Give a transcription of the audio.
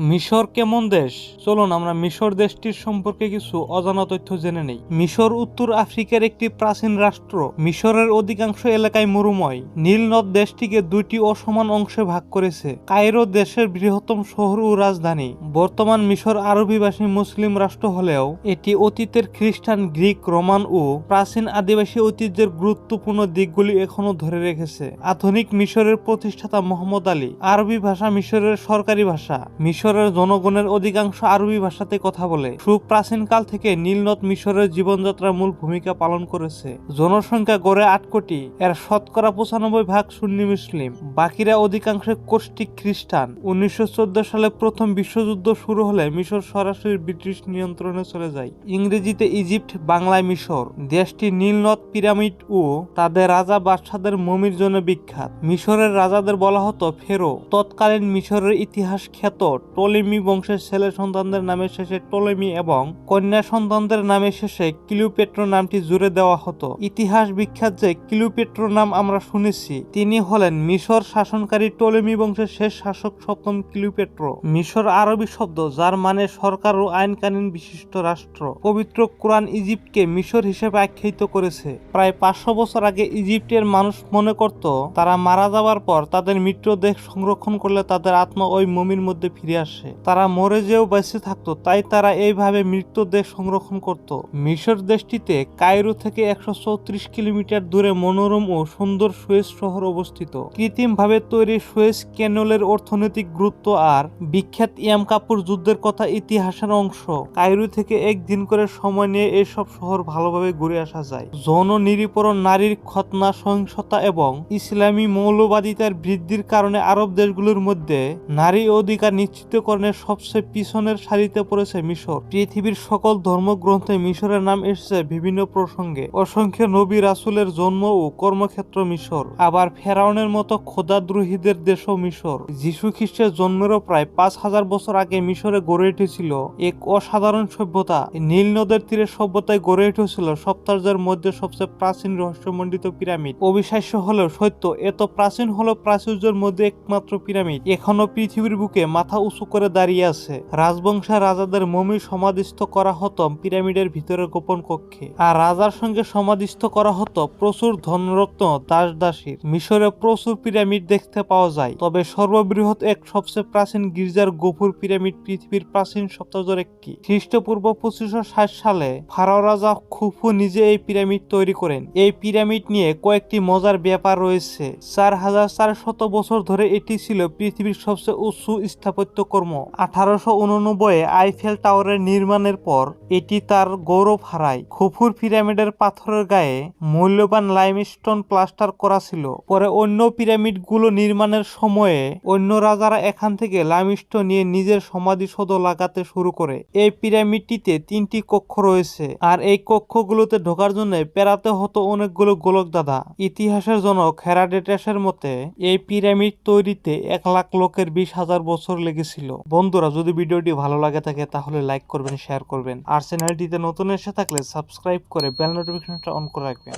মিশর কেমন দেশ? চলুন, আমরা মিশর দেশটির সম্পর্কে কিছু অজানা তথ্য জেনে নেই। মিশর উত্তর আফ্রিকার একটি প্রাচীন রাষ্ট্র। মিশরের অধিকাংশ এলাকায় মরুময়। নীল নদ দেশটিকে দুইটি অসমান অংশে ভাগ করেছে। কায়রো দেশের বৃহত্তম শহর ও রাজধানী। বর্তমান মিশর আরবিভাষী মুসলিম রাষ্ট্র হলেও এটি অতীতের খ্রিস্টান, গ্রিক, রোমান ও প্রাচীন আদিবাসী ঐতিহ্যের গুরুত্বপূর্ণ দিকগুলি এখনও ধরে রেখেছে। আধুনিক মিশরের প্রতিষ্ঠাতা মোহাম্মদ আলী। আরবি ভাষা মিশরের সরকারি ভাষা। মিশরের জনগণের অধিকাংশ আরবি ভাষাতে কথা বলে। সুপ্রাচীন কাল থেকে নীলনদ মিশরের জীবনযাত্রার মূল ভূমিকা পালন করেছে। জনসংখ্যা গড়ে আট কোটি, এর শতকরা পঁচানব্বই ভাগ সুন্নি মুসলিম। বাকিরা অধিকাংশ কোষ্টিক খ্রিস্টান। উনিশশো চোদ্দ সালে প্রথম বিশ্বযুদ্ধ শুরু হলে মিশর সরাসরি ব্রিটিশ নিয়ন্ত্রণে চলে যায়। ইংরেজিতে ইজিপ্ট, বাংলায় মিশর। দেশটি নীলনদ পিরামিড ও তাদের রাজা বাদশাদের মমির জন্য বিখ্যাত। মিশরের রাজাদের বলা হতো ফেরো। তৎকালীন মিশরের ইতিহাস খ্যাত টলেমি বংশের ছেলে সন্তানদের নামে শেষে টলেমি এবং কন্যা সন্তানদের নামে শেষে কিলিওপেট্রো নামটি জুড়ে দেওয়া হতো। ইতিহাস বিখ্যাত যে কিলিওপেট্রো নাম আমরা শুনেছি, তিনি হলেন মিশর শাসনকারী টলেমি বংশের শেষ শাসক সপ্তম কিলিওপেট্রো। মিশর আরবি শব্দ, যার মানে সরকার ও আইন কানুন বিশিষ্ট রাষ্ট্র। পবিত্র কোরআন ইজিপ্টকে মিশর হিসেবে আখ্যায়িত করেছে। প্রায় পাঁচশো বছর আগে ইজিপ্টের মানুষ মনে করত, তারা মারা যাওয়ার পর তাদের মৃতদেহ সংরক্ষণ করলে তাদের আত্মা ওই মমির মধ্যে ফিরে আসে। তারা মরে যেও বেঁচে থাকতো, তাই তারা এইভাবে মৃতদেহ সংরক্ষণ করত। মিশর দেশটিতে কায়রো থেকে একশো চৌত্রিশ কিলোমিটার দূরে মনোরম ও সুন্দর সুয়েজ শহর অবস্থিত। কৃত্রিম ভাবে তৈরি সুয়েজ ক্যানেলের অর্থনৈতিক গুরুত্ব আর বিখ্যাত ইয়াম কাপুর যুদ্ধের কথা ইতিহাসের অংশ। কায়রো থেকে একদিন করে সময় নিয়ে এসব শহর ভালোভাবে ঘুরে আসা যায়। যৌন নিরীপরণ নারীর খতনা সহিংসতা এবং ইসলামী মৌলবাদিতার বৃদ্ধির কারণে আরব দেশগুলোর মধ্যে নারী অধিকার নিশ্চিতকরণের সবচেয়ে পিছনের সারিতে পড়েছে মিশর। পৃথিবীর সকল ধর্মগ্রন্থে মিশরের নাম এসেছে বিভিন্ন প্রসঙ্গে। অসংখ্য নবী রাসুলের জন্ম ও কর্মক্ষেত্র মিশর। আবার ফেরাউনের মতো খোদাদ্রোহীদের দেশও মিশর। যীশু খ্রিস্টের জন্মেরও প্রায় পাঁচ হাজার বছর আগে মিশরে গড়ে উঠেছিল এক অসাধারণ সভ্যতা। নীল নদের তীরে সভ্যতায় গড়ে উঠেছিল সপ্তাহের মধ্যে সবচেয়ে প্রাচীন রহস্যমণ্ডিত পিরামিড। অবিশ্বাস্য হলেও সত্য, এত প্রাচীন হলো প্রাচুর্যের মধ্যে একমাত্র পিরামিড। এখনও পৃথিবীর বুকে মাথা উঁচু করে দাঁড়িয়ে আছে। রাজবংশের রাজাদের মমি সমাধিস্থ করা হতো পিরামিডের ভিতরে গোপন কক্ষে। আর রাজার সঙ্গে সমাধিস্থ করা হতো প্রচুর ধনরত্ন দাস দাসীর মিশরে প্রচুর পিরামিড দেখতে পাওয়া যায়। তবে সর্ববৃহৎ এক সবচেয়ে প্রাচীন গির্জার গফুর পিরামিড পৃথিবীর প্রাচীন সপ্তাহের একটি। খ্রিস্টপূর্ব পঁচিশশো ষাট সালে ফারাও রাজা খুফু নিজে এই পিরামিড তৈরি করেন। এই পিরামিড নিয়ে কয়েকটি মজার ব্যাপার রয়েছে। চার হাজার চার শত বছর ধরে এটি ছিল পৃথিবীর সবচেয়ে উঁচু স্থাপত্য কর্ম আঠারোশো উননব্বই আইফেল টাওয়ারের নির্মাণের পর এটি তার গৌরব হারায়। খুফুর পিরামিডের পাথরের গায়ে মূল্যবান লাইমস্টোন প্লাস্টার করা ছিল। পরে অন্য পিরামিডগুলো নির্মাণের সময়ে অন্য রাজারা এখান থেকে লাইমস্টোন নিয়ে নিজের সমাধিসৌধ লাগাতে শুরু করে। এই পিরামিডটিতে তিনটি কক্ষ রয়েছে আর এই কক্ষগুলোতে ঢোকার জন্য পেরাতে হতো অনেকগুলো গোলক দাদা। ইতিহাসের জনক হেরাডেটাসের মতে, এই পিরামিড তৈরিতে এক লাখ লোকের বিশ হাজার বছর লেগেছিল। বন্ধুরা, যদি ভিডিওটি ভালো লাগে থাকে, তাহলে লাইক করবেন শেয়ার করবেন। আর চ্যানেলটিতে নতুন এসে থাকলে সাবস্ক্রাইব করে বেল নোটিফিকেশনটা অন করে রাখবেন।